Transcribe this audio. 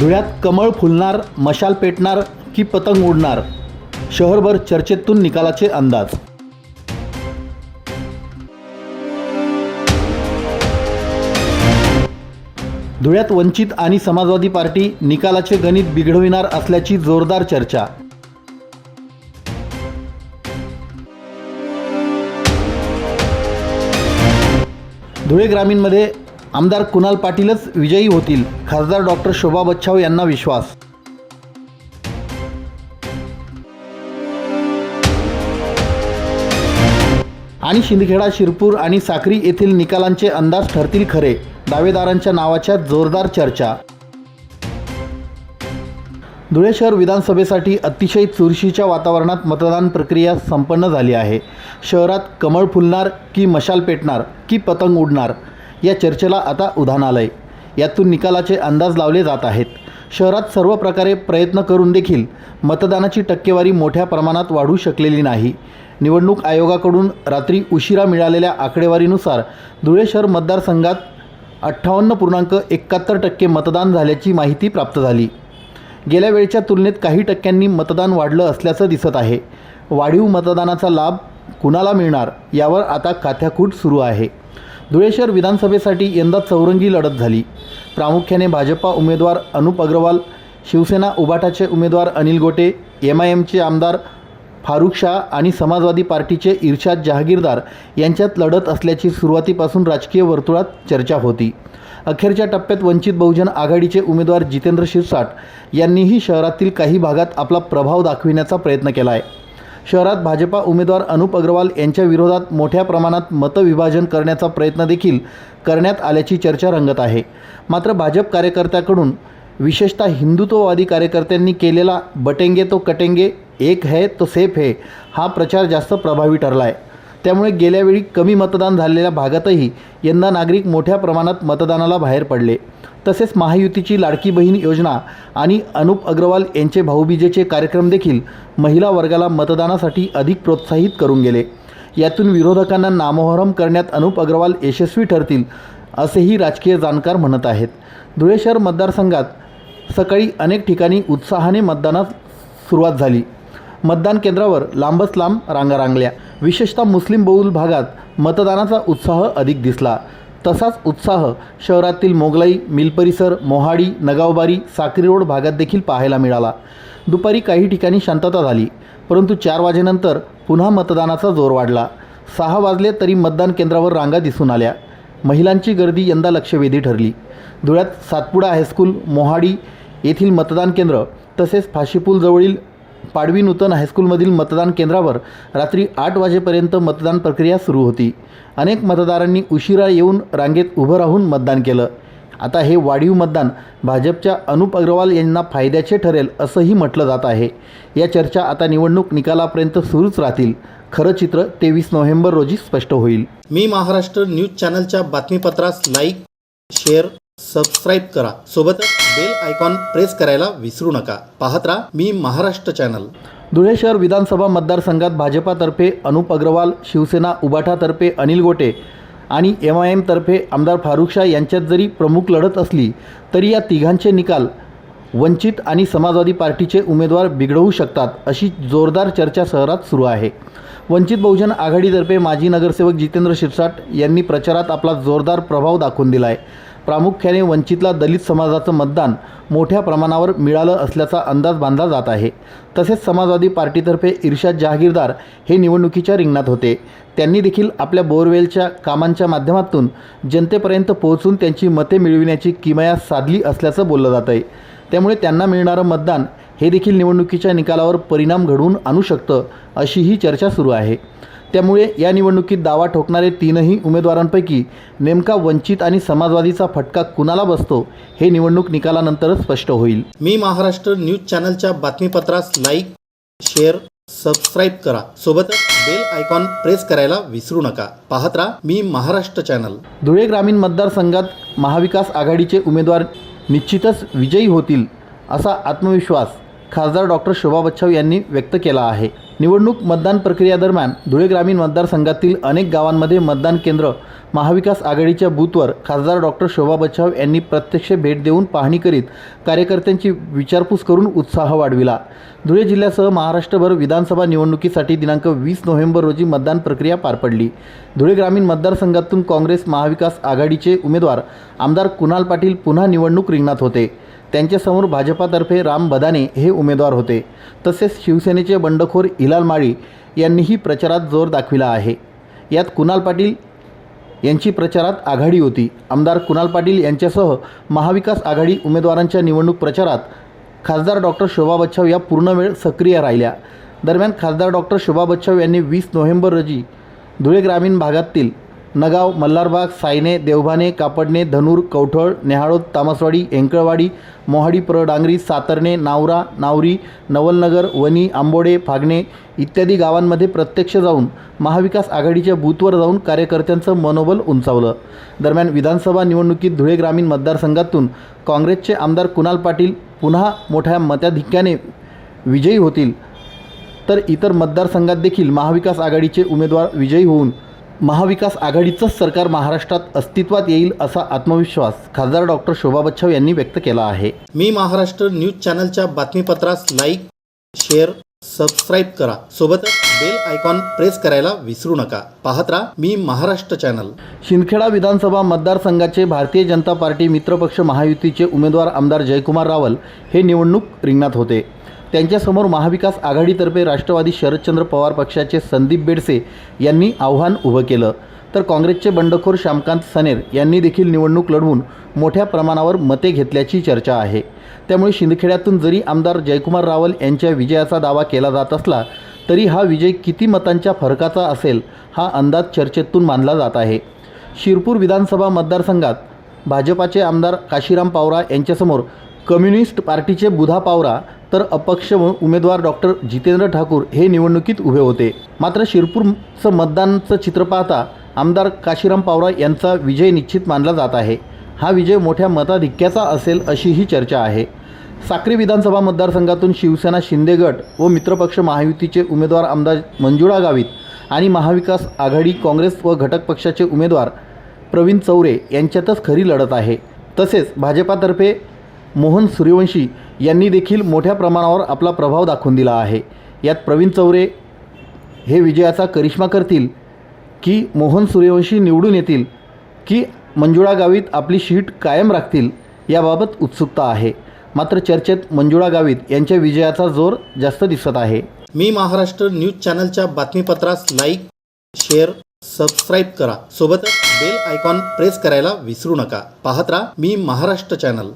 धुळ्यात कमळ फुलणार मशाल पेटणार की पतंग उडणार? शहरभर चर्चेतून निकालाचे अंदाज. धुळ्यात वंचित आणि समाजवादी पार्टी निकालाचे गणित बिघडविणार असल्याची जोरदार चर्चा. धुळे ग्रामीणमध्ये आमदार कुणाल पाटीलच विजयी होतील खासदार डॉक्टर शोभा बच्छाव यांना विश्वास. आणि शिंदखेडा शिरपूर आणि साक्री येथील निकालांचे अंदाज ठरतील खरे दावेदारांच्या नावाच्या जोरदार चर्चा. धुळे शहर विधानसभेसाठी अतिशय चुरशीच्या वातावरणात मतदान प्रक्रिया संपन्न झाली आहे. शहरात कमळ फुलणार की मशाल पेटणार की पतंग उडणार? या चर्चेला आता उधाण आलंय. यातून निकालाचे अंदाज लावले जात आहेत. शहरात सर्व प्रकारे प्रयत्न करून देखील मतदानाची टक्केवारी मोठ्या प्रमाणात वाढू शकलेली नाही. निवडणूक आयोगाकडून रात्री उशिरा मिळालेल्या आकडेवारीनुसार धुळे शहर मतदारसंघात अठ्ठावन्न पूर्णांक एकाहत्तर टक्के मतदान झाल्याची माहिती प्राप्त झाली. गेल्या वेळच्या तुलनेत काही टक्क्यांनी मतदान वाढलं असल्याचं दिसत आहे. वाढीव मतदानाचा लाभ कुणाला मिळणार यावर आता काथ्याकूट सुरू आहे. धुळे शहर विधानसभेसाठी यंदा चौरंगी लढत झाली. प्रामुख्याने भाजपा उमेदवार अनुप अग्रवाल शिवसेना उबाटाचे उमेदवार अनिल गोटे एम आय एमचे आमदार फारुख शाह आणि समाजवादी पार्टीचे इर्शाद जहागीरदार यांच्यात लढत असल्याची सुरुवातीपासून राजकीय वर्तुळात चर्चा होती. अखेरच्या टप्प्यात वंचित बहुजन आघाडीचे उमेदवार जितेंद्र शिरसाट यांनीही शहरातील काही भागात आपला प्रभाव दाखविण्याचा प्रयत्न केला आहे शहरात भाजपा उमेदवार अनुप अग्रवाल यांच्या विरोधात मोठ्या प्रमाणात मतविभाजन करण्याचा प्रयत्न देखील करण्यात आल्याची चर्चा रंगत आहे. मात्र भाजप कार्यकर्त्याकडून विशेषतः हिंदुत्ववादी कार्यकर्त्यांनी केलेला बटेंगे तो कटेंगे एक है तो सेफ है हा प्रचार जास्त प्रभावी ठरला आहे त्यामुळे गेल्यावेळी कमी मतदान झालेल्या भागातही यंदा नागरिक मोठ्या प्रमाणात मतदानाला बाहेर पडले. तसेच महायुतीची लाडकी बहीण योजना आणि अनुप अग्रवाल यांचे भाऊबीजेचे कार्यक्रम देखील महिला वर्गाला मतदानासाठी अधिक प्रोत्साहित करून गेले. यातून विरोधकांना नामोहरम करण्यात अनुप अग्रवाल यशस्वी ठरतील असेही राजकीय जाणकार म्हणत आहेत. धुळे शहर मतदारसंघात सकाळी अनेक ठिकाणी उत्साहाने मतदानास सुरुवात झाली. मतदान केंद्रावर लांबच लांब रांगा रांगल्या. विशेषतः मुस्लिम बहुल भागात मतदानाचा उत्साह अधिक दिसला. तसाच उत्साह शहरातील मोगलाई मिल परिसर मोहाडी नगावबारी साक्री रोड भागात देखील पाहायला मिळाला. दुपारी काही ठिकाणी शांतता झाली परंतु चार वाजेनंतर पुन्हा मतदानाचा जोर वाढला. सहा वाजले तरी मतदान केंद्रावर रांगा दिसून आल्या. महिलांची गर्दी यंदा लक्षवेधी ठरली. धुळ्यात सातपुडा हायस्कूल मोहाडी येथील मतदान केंद्र तसेच फाशीपूलजवळील पाडवी नूतन हायस्कूलमधील मतदान केंद्रावर रात्री आठ वाजेपर्यंत मतदान प्रक्रिया सुरू होती. अनेक मतदारांनी उशिरा येऊन रांगेत उभं राहून मतदान केलं. आता हे वाढीव मतदान भाजपच्या अनुप अग्रवाल यांना फायद्याचे ठरेल असंही म्हटलं जात आहे. या चर्चा आता निवडणूक निकालापर्यंत सुरूच राहतील. खरं चित्र तेवीस नोव्हेंबर रोजी स्पष्ट होईल. मी महाराष्ट्र न्यूज चॅनलच्या बातमीपत्रास लाईक शेअर सबस्क्राईब करा. सोबतच बेल आयकॉन प्रेस करायला विसरू नका. पाहत राहा मी महाराष्ट्र चॅनल धुळे शहर विधानसभा मतदारसंघात भाजपातर्फे अनुप अग्रवाल शिवसेना उबाठातर्फे अनिल गोटे आणि एम आय एमतर्फे आमदार फारुख शाह यांच्यात जरी प्रमुख लढत असली तरी या तिघांचे निकाल वंचित आणि समाजवादी पार्टीचे उमेदवार बिघडवू शकतात अशी जोरदार चर्चा शहरात सुरू आहे. वंचित बहुजन आघाडीतर्फे माजी नगरसेवक जितेंद्र शिरसाट यांनी प्रचारात आपला जोरदार प्रभाव दाखवून दिला आहे प्रामुख्याने वंचितला दलित समाजाचं मतदान मोठ्या प्रमाणावर मिळालं असल्याचा अंदाज बांधला जात आहे. तसेच समाजवादी पार्टीतर्फे इर्शाद जहागीरदार हे निवडणुकीच्या रिंगणात होते. त्यांनी देखील आपल्या बोरवेलच्या कामांच्या माध्यमातून जनतेपर्यंत पोहोचून त्यांची मते मिळविण्याची किमया साधली असल्याचं बोललं जात आहे त्यामुळे त्यांना मिळणारं मतदान हे देखील निवडणुकीच्या निकालावर परिणाम घडवून आणू शकतं अशीही चर्चा सुरू आहे. त्यामुळे या निवडणुकीत दावा ठोकणारे तीनही उमेदवारांपैकी नेमका वंचित आणि समाजवादीचा फटका कुणाला बसतो हे निवडणूक निकालानंतरच स्पष्ट होईल. मी महाराष्ट्र न्यूज चॅनलच्या बातमीपत्रास लाईक शेअर सबस्क्राईब करा. सोबतच बेल आयकॉन प्रेस करायला विसरू नका. पाहत राहा मी महाराष्ट्र चॅनल. धुळे ग्रामीण मतदारसंघात महाविकास आघाडीचे उमेदवार निश्चितच विजयी होतील असा आत्मविश्वास खासदार डॉक्टर शोभा बच्छाव यांनी व्यक्त केला आहे. निवडणूक मतदान प्रक्रियादरम्यान धुळे ग्रामीण मतदारसंघातील अनेक गावांमध्ये मतदान केंद्र महाविकास आघाडीच्या बूथवर खासदार डॉक्टर शोभा बच्छाव यांनी प्रत्यक्ष भेट देऊन पाहणी करीत कार्यकर्त्यांची विचारपूस करून उत्साह वाढविला. धुळे जिल्ह्यासह महाराष्ट्रभर विधानसभा निवडणुकीसाठी दिनांक वीस नोव्हेंबर रोजी मतदान प्रक्रिया पार पडली. धुळे ग्रामीण मतदारसंघातून काँग्रेस महाविकास आघाडीचे उमेदवार आमदार कुणाल पाटील पुन्हा निवडणूक रिंगणात होते. त्यांच्यासमोर भाजपातर्फे राम बदाने हे उमेदवार होते. तसेच शिवसेनेचे बंडखोर इलाल माळी यांनीही प्रचारात जोर दाखविला आहे. यात कुणाल पाटील यांची प्रचारात आघाडी होती. आमदार कुणाल पाटील यांच्यासह महाविकास आघाडी उमेदवारांच्या निवडणूक प्रचारात खासदार डॉक्टर शोभा बच्छाव या पूर्णवेळ सक्रिय राहिल्या. दरम्यान खासदार डॉक्टर शोभा बच्छाव यांनी वीस नोव्हेंबर रोजी धुळे ग्रामीण भागातील नगाव मल्हारबाग सायने देवभाने कापडणे धनूर कवठळ नेहाळोद तामसवाडी हेंकळवाडी मोहाडी परडांगरी सातरणे नावरा नावरी नवलनगर वणी आंबोडे फागणे इत्यादी गावांमध्ये प्रत्यक्ष जाऊन महाविकास आघाडीच्या बूथवर जाऊन कार्यकर्त्यांचं मनोबल उंचावलं. दरम्यान विधानसभा निवडणुकीत धुळे ग्रामीण मतदारसंघातून काँग्रेसचे आमदार कुणाल पाटील पुन्हा मोठ्या मताधिक्याने विजयी होतील तर इतर मतदारसंघात देखील महाविकास आघाडीचे उमेदवार विजयी होऊन महाविकास आघाडीचंच सरकार महाराष्ट्रात अस्तित्वात येईल असा आत्मविश्वास खासदार डॉक्टर शोभा बच्छाव यांनी व्यक्त केला आहे. मी महाराष्ट्र न्यूज चॅनलच्या बातमीपत्रास लाईक शेअर सबस्क्राईब करा. सोबतच बेल आयकॉन प्रेस करायला विसरू नका. पाहत राहा मी महाराष्ट्र चॅनल. शिंदखेडा विधानसभा मतदारसंघाचे भारतीय जनता पार्टी मित्रपक्ष महायुतीचे उमेदवार आमदार जयकुमार रावल हे निवडणूक रिंगणात होते. त्यांच्यासमोर महाविकास आघाडीतर्फे राष्ट्रवादी शरदचंद्र पवार पक्षाचे संदीप बेडसे यांनी आव्हान उभं केलं. तर काँग्रेसचे बंडखोर श्यामकांत सनेर यांनी देखील निवडणूक लढवून मोठ्या प्रमाणावर मते घेतल्याची चर्चा आहे. त्यामुळे शिंदखेड्यातून जरी आमदार जयकुमार रावल यांच्या विजयाचा दावा केला जात असला तरी हा विजय किती मतांच्या फरकाचा असेल हा अंदाज चर्चेतून मानला जात आहे. शिरपूर विधानसभा मतदारसंघात भाजपाचे आमदार काशीराम पावरा यांच्यासमोर कम्युनिस्ट पार्टीचे बुधा पावरा तर अपक्ष उमेदवार डॉक्टर जितेंद्र ठाकूर हे निवडणुकीत उभे होते. मात्र शिरपूरचं मतदानचं चित्र पाहता आमदार काशीराम पावरा यांचा विजय निश्चित मानला जात आहे. हा विजय मोठ्या मताधिक्याचा असेल अशीही चर्चा आहे. साक्री विधानसभा मतदारसंघातून शिवसेना शिंदे गट व मित्रपक्ष महायुतीचे उमेदवार आमदार मंजुळा गावित आणि महाविकास आघाडी काँग्रेस व घटक पक्षाचे उमेदवार प्रवीण चौरे यांच्यातच खरी लढत आहे. तसेच भाजपातर्फे मोहन सूर्यवंशी यांनी देखील मोठ्या प्रमाणावर आपला प्रभाव दाखवून दिला आहे. यात प्रवीण चौरे हे विजयाचा करिश्मा करतील की मोहन सूर्यवंशी निवडून येतील की मंजुळा गावित आपली शीट कायम राखतील याबाबत उत्सुकता आहे. मात्र चर्चेत मंजुळा गावित यांच्या विजयाचा जोर जास्त दिसत आहे. मी महाराष्ट्र न्यूज चॅनलच्या बातमीपत्रास लाईक शेअर सबस्क्राईब करा. सोबतच बेल आयकॉन प्रेस करायला विसरू नका. पाहत राहा मी महाराष्ट्र चॅनल.